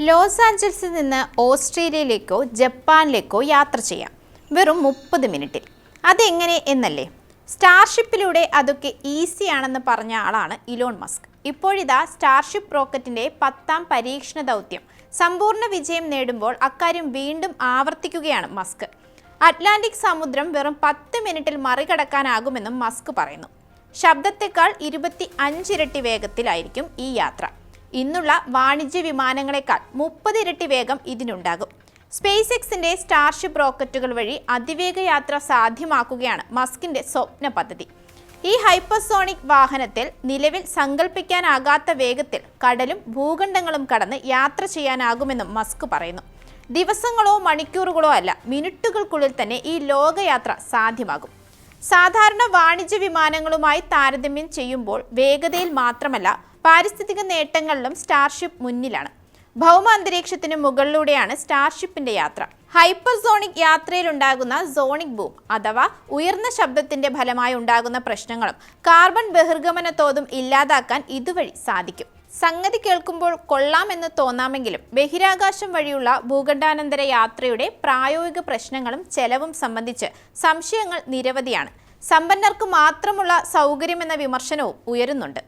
Loss ആഞ്ചൽസിൽ നിന്ന് ഓസ്ട്രേലിയയിലേക്കോ ജപ്പാനിലേക്കോ യാത്ര ചെയ്യാം. വെറും മുപ്പത് മിനിറ്റിൽ. അതെങ്ങനെ എന്നല്ലേ? സ്റ്റാർഷിപ്പിലൂടെ അതൊക്കെ ഈസി ആണെന്ന് പറഞ്ഞ ആളാണ് ഇലോൺ മസ്ക്. ഇപ്പോഴിതാ സ്റ്റാർഷിപ്പ് റോക്കറ്റിന്റെ പത്താം പരീക്ഷണ ദൗത്യം സമ്പൂർണ വിജയം നേടുമ്പോൾ അക്കാര്യം വീണ്ടും ആവർത്തിക്കുകയാണ് മസ്ക്. അറ്റ്ലാന്റിക് സമുദ്രം വെറും പത്ത് മിനിറ്റിൽ മറികടക്കാനാകുമെന്നും മസ്ക് പറയുന്നു. ശബ്ദത്തെക്കാൾ ഇരുപത്തി അഞ്ചിരട്ടി വേഗത്തിലായിരിക്കും ഈ യാത്ര. ഇന്നുള്ള വാണിജ്യ വിമാനങ്ങളെക്കാൾ മുപ്പത് ഇരട്ടി വേഗം ഇതിനുണ്ടാകും. സ്പേസ് എക്സിന്റെ സ്റ്റാർഷിപ്പ് റോക്കറ്റുകൾ വഴി അതിവേഗ യാത്ര സാധ്യമാക്കുകയാണ് മസ്കിന്റെ സ്വപ്ന പദ്ധതി. ഈ ഹൈപ്പർസോണിക് വാഹനത്തിൽ നിലവിൽ സങ്കല്പിക്കാനാകാത്ത വേഗത്തിൽ കടലും ഭൂഖണ്ഡങ്ങളും കടന്ന് യാത്ര ചെയ്യാനാകുമെന്നും മസ്ക് പറയുന്നു. ദിവസങ്ങളോ മണിക്കൂറുകളോ അല്ല മിനിറ്റുകൾക്കുള്ളിൽ തന്നെ ഈ ലോകയാത്ര സാധ്യമാകും. സാധാരണ വാണിജ്യ വിമാനങ്ങളുമായി താരതമ്യം ചെയ്യുമ്പോൾ വേഗതയിൽ മാത്രമല്ല പാരിസ്ഥിതിക നേട്ടങ്ങളിലും സ്റ്റാർഷിപ്പ് മുന്നിലാണ്. ഭൗമ അന്തരീക്ഷത്തിന് മുകളിലൂടെയാണ് സ്റ്റാർഷിപ്പിന്റെ യാത്ര. ഹൈപ്പർസോണിക് യാത്രയിലുണ്ടാകുന്ന സോണിക് ബൂം അഥവാ ഉയർന്ന ശബ്ദത്തിന്റെ ഫലമായി ഉണ്ടാകുന്ന പ്രശ്നങ്ങളും കാർബൺ ബഹിർഗമന തോതും ഇല്ലാതാക്കാൻ ഇതുവഴി സാധിക്കും. സംഗതി കേൾക്കുമ്പോൾ കൊള്ളാമെന്ന് തോന്നാമെങ്കിലും ബഹിരാകാശം വഴിയുള്ള ഭൂഖണ്ഡാനന്തര യാത്രയുടെ പ്രായോഗിക പ്രശ്നങ്ങളും ചെലവും സംബന്ധിച്ച് സംശയങ്ങൾ നിരവധിയാണ്. സമ്പന്നർക്ക് മാത്രമുള്ള സൗകര്യമെന്ന വിമർശനവും ഉയരുന്നുണ്ട്.